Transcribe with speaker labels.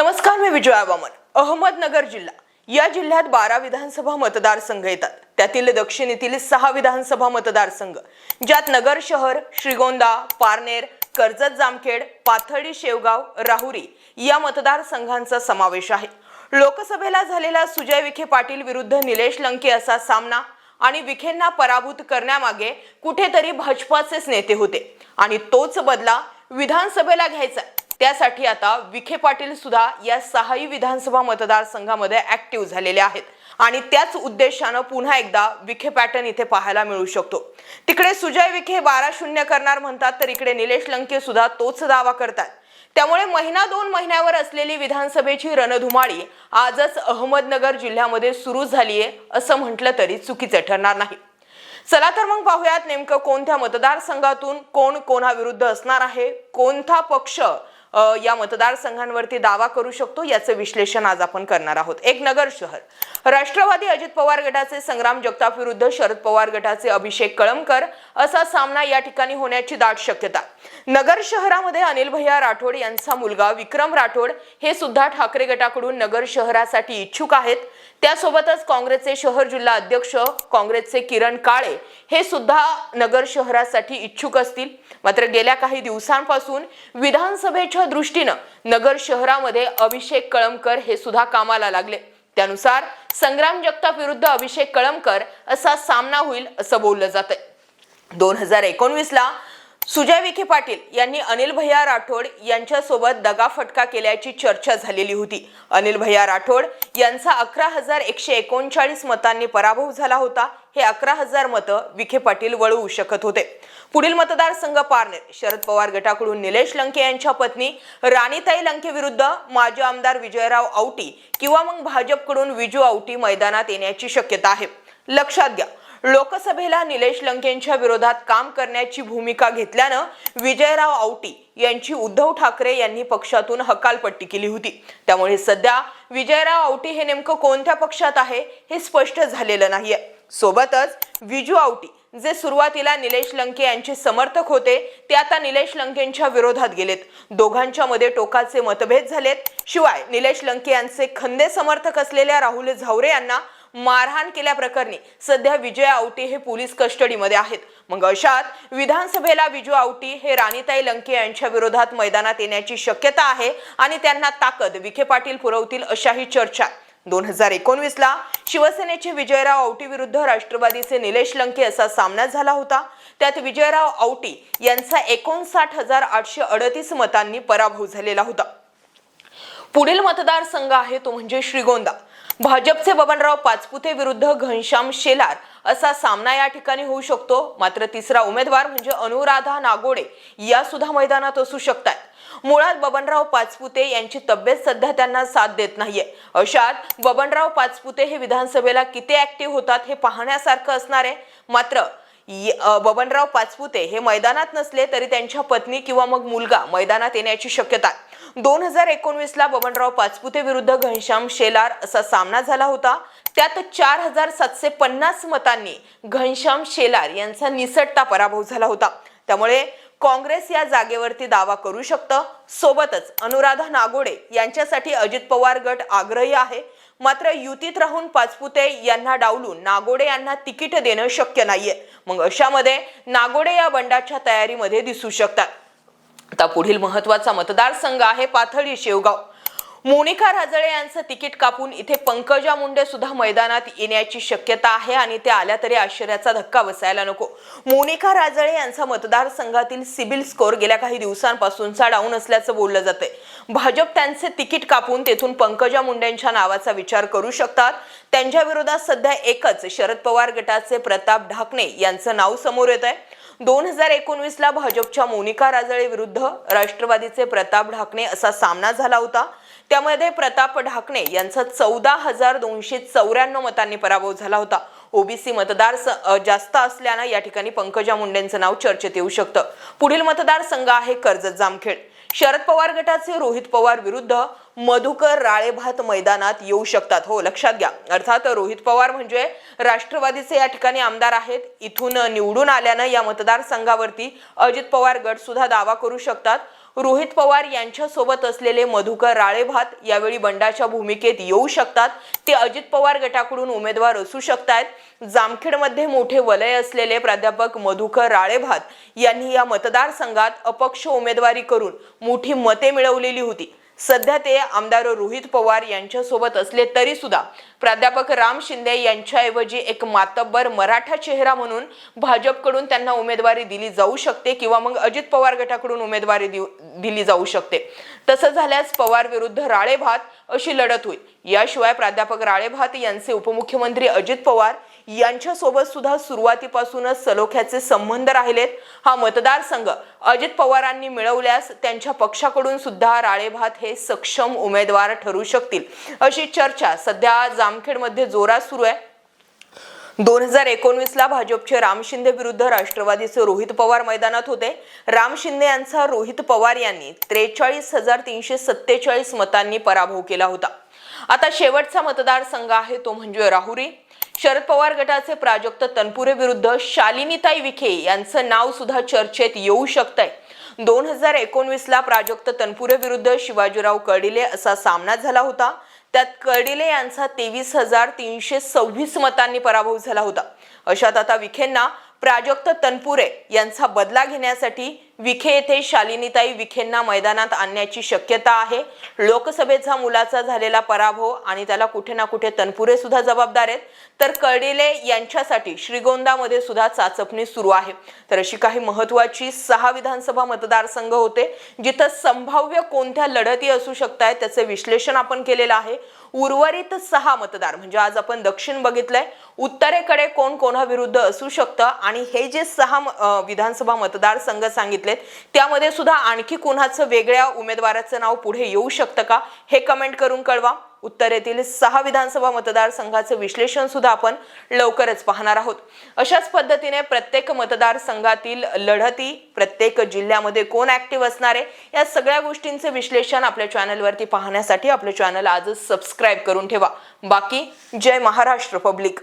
Speaker 1: नमस्कार मी विजया वामन. अहमदनगर जिल्हा. या जिल्ह्यात बारा विधानसभा मतदारसंघ येतात. त्यातील दक्षिणेतील सहा विधानसभा मतदारसंघ. ज्यात नगर शहर श्रीगोंदा पारनेर कर्जत जामखेड पाथर्डी शेवगाव राहुरी या मतदारसंघांचा समावेश आहे. लोकसभेला झालेला सुजय विखे पाटील विरुद्ध निलेश लंके असा सामना आणि विखेंना पराभूत करण्यामागे कुठेतरी भाजपाचेच नेते होते. आणि तोच बदला विधानसभेला घ्यायचा त्यासाठी आता विखे पाटील सुद्धा या सहाही विधानसभा मतदारसंघामध्ये ऍक्टिव्ह झालेले आहेत. आणि त्याच उद्देशानं पुन्हा एकदा विखे पॅटर्न इथे पाहायला मिळू शकतो. तिकडे सुजय विखे बारा शून्य करणार म्हणतात तर इकडे निलेश लंके सुद्धा तोच दावा करतात. त्यामुळे महिना दोन महिन्यावर असलेली विधानसभेची रणधुमाळी आजच अहमदनगर जिल्ह्यामध्ये सुरू झालीये असं म्हटलं तरी चुकीचे ठरणार नाही. चला तर मग पाहूयात नेमकं कोणत्या मतदारसंघातून कोण कोणाविरुद्ध असणार आहे कोणता पक्ष या मतदारसंघांवरती दावा करू शकतो याचं विश्लेषण आज आपण करणार आहोत. एक नगर शहर. राष्ट्रवादी अजित पवार गटाचे संग्राम जगताप विरुद्ध शरद पवार गटाचे अभिषेक कळमकर असा सामना या ठिकाणी होण्याची दाट शक्यता. नगर शहरामध्ये अनिल भैया राठोड यांचा मुलगा विक्रम राठोड हे सुद्धा ठाकरे गटाकडून नगर शहरासाठी इच्छुक आहेत. त्यासोबतच काँग्रेसचे शहर जिल्हा अध्यक्ष काँग्रेसचे किरण काळे हे सुद्धा नगर शहरासाठी इच्छुक असतील. मात्र गेल्या काही दिवसांपासून विधानसभेच्या दृष्टीनं नगर शहरामध्ये अभिषेक कळमकर हे सुद्धा कामाला लागले. त्यानुसार संग्राम जगताप विरुद्ध अभिषेक कळमकर असा सामना होईल असं बोललं जातंय. दोन हजार एकोणवीस ला सुजय विखे पाटील यांनी अनिल भैया राठोड यांच्यासोबत दगाफटका केल्याची चर्चा झालेली होती. अनिल भैया राठोड यांचा अकरा हजार एकशे एकोणचाळीस मतांनी पराभव झाला होता. हे अकरा हजार मतं विखे पाटील वळवू शकत होते. पुढील मतदारसंघ पारनेर शरद पवार गटाकडून निलेश लंके यांच्या पत्नी राणीताई लंके विरुद्ध माजी आमदार विजयराव औटी किंवा मग भाजपकडून विजू औटी मैदानात येण्याची शक्यता आहे. लक्षात घ्या लोकसभेला निलेश लंकेंच्या विरोधात काम करण्याची भूमिका घेतल्यानं विजयराव औटी यांची उद्धव ठाकरे यांनी पक्षातून हकालपट्टी केली होती. त्यामुळे सध्या विजयराव औटी हे नेमकं कोणत्या पक्षात आहे हे स्पष्ट झालेलं नाहीये. सोबतच विजू आवटी जे सुरुवातीला निलेश लंके यांचे समर्थक होते ते आता निलेश लंकेंच्या विरोधात गेलेत. दोघांच्या मध्ये टोकाचे मतभेद झालेत. शिवाय निलेश लंके यांचे खंदे समर्थक असलेल्या राहुल झावरे यांना मारहाण केल्याप्रकरणी सध्या विजय आवटी हे पोलीस कस्टडीमध्ये आहेत. मग अशात विधानसभेला विजू आवटी हे राणीताई लंके यांच्या विरोधात मैदानात येण्याची शक्यता आहे आणि त्यांना ताकद विखे पाटील पुरवतील अशाही चर्चा. दोन हजार एकोणवीसला शिवसेनेचे विजयराव औटी विरुद्ध राष्ट्रवादीचे निलेश लंके असा सामना झाला होता. त्यात विजयराव औटी यांचा एकोणसाठ हजार आठशे अडतीस मतांनी पराभव झालेला होता. पुढील मतदारसंघ आहे तो म्हणजे श्रीगोंदा. भाजपचे बबनराव पाचपुते विरुद्ध घनश्याम शेलार असा सामना या ठिकाणी होऊ शकतो. मात्र तिसरा उमेदवार म्हणजे अनुराधा नागोडे या सुद्धा मैदानात असू शकतात. मुळात बबनराव पाचपुते यांची तब्येत सध्या त्यांना साथ देत नाहीये. अशात बबनराव पाचपुते हे विधानसभेला किती ऍक्टिव्ह होतात हे पाहण्यासारखं असणार आहे. मात्र बबनराव पाचपुते हे मैदानात नसले तरी त्यांच्या पत्नी किंवा मग मुलगा मैदानात येण्याची शक्यता आहे. दोन हजार एकोणवीसला बबनराव पाचपुते विरुद्ध घनश्याम शेलार असा सामना झाला होता. त्यात चार हजार सातशे पन्नास मतांनी घनश्याम शेलार यांचा निसटता पराभव झाला होता. त्यामुळे काँग्रेस या जागेवरती दावा करू शकतं. सोबतच अनुराधा नागोडे यांच्यासाठी अजित पवार गट आग्रही आहे. मात्र युतीत राहून पाचपुते यांना डावलून नागोडे यांना तिकीट देणं शक्य नाहीये. मग अशामध्ये नागोडे या बंडाच्या तयारीमध्ये दिसू शकतात. आता पुढील महत्त्वाचा मतदारसंघ आहे पाथर्डी शेवगाव. मोनिका राजळे यांचं तिकीट कापून इथे पंकजा मुंडे सुद्धा मैदानात येण्याची शक्यता आहे आणि ते आल्या तरी आश्चर्याचा धक्का बसायला नको. मोनिका राजळे यांचा मतदारसंघातील सिबिल स्कोर गेल्या काही दिवसांपासूनचा डाऊन असल्याचं बोललं जातंय. भाजप त्यांचे तिकीट कापून तेथून पंकजा मुंडेंच्या नावाचा विचार करू शकतात. त्यांच्या विरोधात सध्या एकच शरद पवार गटाचे प्रताप ढाकणे यांचं नाव समोर येत आहे दोन हजार एकोणवीसला भाजपच्या मोनिका राजळे विरुद्ध राष्ट्रवादीचे प्रताप ढाकणे असा सामना झाला होता. त्यामध्ये प्रताप ढाकणे यांचा चौदा हजार दोनशे चौऱ्याण्णव मतांनी पराभव झाला होता. ओबीसी मतदार जास्त असल्यानं या ठिकाणी पंकजा मुंडेंचं नाव चर्चेत येऊ शकतं. पुढील मतदारसंघ आहे कर्जत जामखेड. शरद पवार गटाचे रोहित पवार विरुद्ध मधुकर राळेभात मैदानात येऊ शकतात. हो लक्षात घ्या. अर्थात रोहित पवार म्हणजे राष्ट्रवादीचे या ठिकाणी आमदार आहेत. इथून निवडून आल्यानं या मतदारसंघावरती अजित पवार गट सुद्धा दावा करू शकतात. रोहित पवार यांच्यासोबत असलेले मधुकर राळेभात यावेळी बंडाच्या भूमिकेत येऊ शकतात. ते अजित पवार गटाकडून उमेदवार असू शकतात जामखेडमध्ये मोठे वलय असलेले प्राध्यापक मधुकर राळेभात यांनी या मतदारसंघात अपक्ष उमेदवारी करून मोठी मते मिळवलेली होती. सध्या ते आमदार रोहित पवार यांच्यासोबत असले तरी सुद्धा प्राध्यापक राम शिंदे यांच्याऐवजी एक मातब्बर मराठा चेहरा म्हणून भाजपकडून त्यांना उमेदवारी दिली जाऊ शकते किंवा मग अजित पवार गटाकडून उमेदवारी दिली जाऊ शकते. तसं झाल्यास पवार विरुद्ध राळेभात अशी लढत होईल. याशिवाय प्राध्यापक राळेभात यांचे उपमुख्यमंत्री अजित पवार यांच्यासोबत सुद्धा सुरुवातीपासूनच सलोख्याचे संबंध राहिलेत हा मतदारसंघ अजित पवारांनी मिळवल्यास त्यांच्या पक्षाकडून सुद्धा राळेभात हे सक्षम उमेदवार ठरू शकतील. अशी चर्चा सध्या जामखेडमध्ये जोरात सुरू आहे. दोन हजार एकोणवीसला भाजपचे राम शिंदे विरुद्ध राष्ट्रवादीचे रोहित पवार मैदानात होते. राम शिंदे यांचा रोहित पवार यांनी त्रेचाळीस हजार तीनशे सत्तेचाळीस मतांनी पराभव केला होता आता शेवटचा मतदारसंघ आहे तो म्हणजे राहुरी शरद पवार गटाचे प्राजक्त तनपुरे विरुद्ध शालिनीताई विखे यांचं नाव सुद्धा चर्चेत येऊ शकतंय. दोन हजार एकोणवीस ला प्राजक्त तनपुरे विरुद्ध शिवाजीराव कर्डिले असा सामना झाला होता. त्यात कर्डिले यांचा तेवीस हजार तीनशे सव्वीस मतांनी पराभव झाला होता. अशात आता विखेंना प्राजक्त तनपुरे यांचा बदला घेण्यासाठी विखे येथे शालिनीताई विखेंना मैदानात आणण्याची शक्यता आहे. लोकसभेचा मुलाचा झालेला पराभव आणि त्याला कुठे ना कुठे तनपुरे सुद्धा जबाबदार आहेत. तर कर्डिले यांच्यासाठी श्रीगोंदामध्ये सुद्धा चाचपणी सुरू आहे. तर अशी काही महत्वाची सहा विधानसभा मतदारसंघ होते जिथं संभाव्य कोणत्या लढती असू शकतायत त्याचे विश्लेषण आपण केलेलं आहे. उर्वरित सहा मतदार म्हणजे आज आपण दक्षिण बघितलंय उत्तरेकडे कोण कोणाविरुद्ध असू शकतं आणि हे जे सहा विधानसभा मतदारसंघ सांगितले सांगितलेत त्यामध्ये सुद्धा आणखी कोणाचं वेगळ्या उमेदवाराचं नाव पुढे येऊ शकतं का हे कमेंट करून कळवा. उत्तरेतील सहा विधानसभा मतदारसंघाचं विश्लेषण सुद्धा आपण लवकरच पाहणार आहोत. अशाच पद्धतीने प्रत्येक मतदारसंघातील लढती प्रत्येक जिल्ह्यामध्ये कोण ऍक्टिव्ह असणार आहे या सगळ्या गोष्टींचे विश्लेषण आपल्या चॅनलवरती पाहण्यासाठी आपलं चॅनल आजच सबस्क्राईब करून ठेवा. बाकी जय महाराष्ट्र पब्लिक